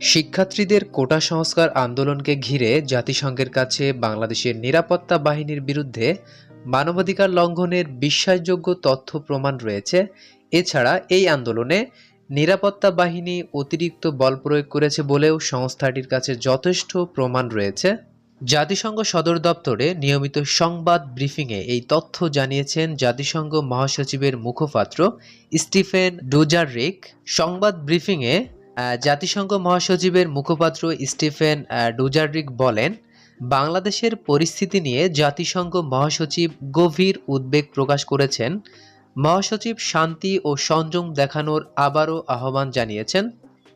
শিক্ষার্থীদের কোটা সংস্কার আন্দোলনকে ঘিরে জাতিসংঘের কাছে বাংলাদেশের নিরাপত্তা বাহিনীর বিরুদ্ধে মানবাধিকার লঙ্ঘনের বিশ্বাসযোগ্য তথ্য প্রমাণ রয়েছে। এছাড়া এই আন্দোলনে নিরাপত্তা বাহিনী অতিরিক্ত বল প্রয়োগ করেছে বলেও সংস্থাটির কাছে যথেষ্ট প্রমাণ রয়েছে। জাতিসংঘ সদর দপ্তরে নিয়মিত সংবাদ ব্রিফিংয়ে এই তথ্য জানিয়েছেন জাতিসংঘ মহাসচিবের মুখপাত্র স্টিফেন ডুজাররিক সংবাদ ব্রিফিংয়ে জাতিসংঘ মহাসচিবের মুখপাত্র স্টিফেন ডুজারিক বলেন, বাংলাদেশের পরিস্থিতি নিয়ে জাতিসংঘ মহাসচিব গভীর উদ্বেগ প্রকাশ করেছেন। মহাসচিব শান্তি ও সংযম দেখানোর আবারও আহ্বান জানিয়েছেন।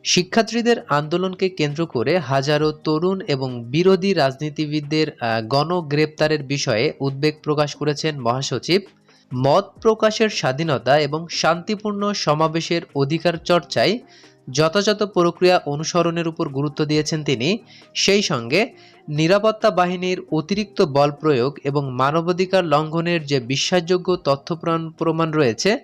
শিক্ষার্থীদের আন্দোলনকে কেন্দ্র করে হাজারো তরুণ এবং বিরোধী রাজনীতিবিদদের গণগ্রেপ্তারের বিষয়ে উদ্বেগ প্রকাশ করেছেন মহাসচিব। মত প্রকাশের স্বাধীনতা এবং শান্তিপূর্ণ সমাবেশের অধিকার চর্চায় যথাযথ প্রক্রিয়া অনুসরণের উপর গুরুত্ব দিয়েছেন তিনি। সেই সঙ্গে নিরাপত্তা বাহিনীর অতিরিক্ত বল প্রয়োগ এবং মানবাধিকার লঙ্ঘনের যে বিশ্বাসযোগ্য তথ্য প্রমাণ- রয়েছে,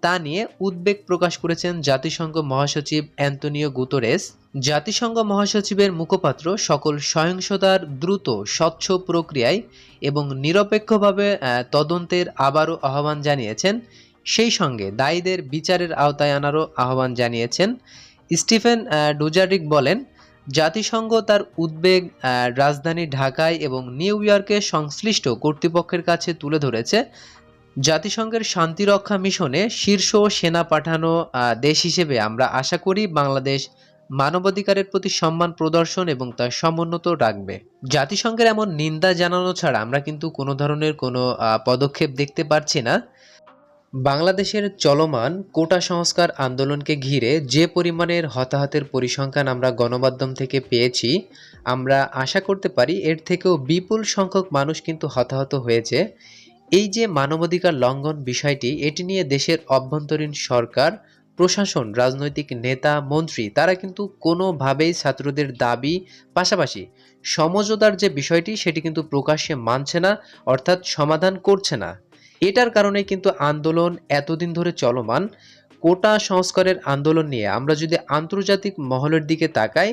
তা নিয়ে উদ্বেগ প্রকাশ করেছেন জাতিসংঘ মহাসচিব অ্যান্তনিও গুতরেস। জাতিসংঘ মহাসচিবের মুখপাত্র সকল সহিংসতার দ্রুত, স্বচ্ছ প্রক্রিয়ায় এবং নিরপেক্ষভাবে তদন্তের আবারও আহ্বান জানিয়েছেন। সেই সঙ্গে দায়ীদের বিচারের আওতায় আনারও আহ্বান জানিয়েছেন। স্টিফেন ডুজারিক বলেন, জাতিসংঘ তার উদ্বেগ রাজধানী ঢাকায় এবং নিউ ইয়র্কে সংশ্লিষ্ট কর্তৃপক্ষের কাছে তুলে ধরেছে। জাতিসংঘের শান্তিরক্ষা মিশনে শীর্ষ সেনা পাঠানো দেশ হিসেবে আমরা আশা করি বাংলাদেশ মানবাধিকারের প্রতি সম্মান প্রদর্শন এবং তার সমুন্নত রাখবে। জাতিসংঘের এমন নিন্দা জানানো ছাড়া আমরা কিন্তু কোনো ধরনের কোনো পদক্ষেপ দেখতে পারছি না। বাংলাদেশের চলমান কোটা সংস্কার আন্দোলনকে ঘিরে যে পরিমাণের হতাহতের পরিসংখ্যান আমরা গণমাধ্যম থেকে পেয়েছি, আমরা আশা করতে পারি এর থেকেও বিপুল সংখ্যক মানুষ কিন্তু হতাহত হয়েছে। এই যে মানবাধিকার লঙ্ঘন বিষয়টি, এটি নিয়ে দেশের অভ্যন্তরীণ সরকার, প্রশাসন, রাজনৈতিক নেতা, মন্ত্রী, তারা কিন্তু কোনোভাবেই ছাত্রদের দাবি, পাশাপাশি সমঝোতার যে বিষয়টি, সেটি কিন্তু প্রকাশ্যে মানছে না, অর্থাৎ সমাধান করছে না। এটার কারণে কিন্তু আন্দোলন এতদিন ধরে চলমান, কোটা সংস্কারের আন্দোলন নিয়ে। আমরা যদি আন্তর্জাতিক মহলের দিকে তাকাই,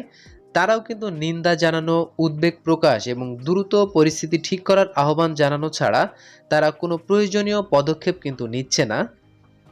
তারাও কিন্তু নিন্দা জানানো, উদ্বেগ প্রকাশ এবং দ্রুত পরিস্থিতি ঠিক করার আহ্বান জানানো ছাড়া তারা কোনো প্রয়োজনীয় পদক্ষেপ কিন্তু নিচ্ছে না।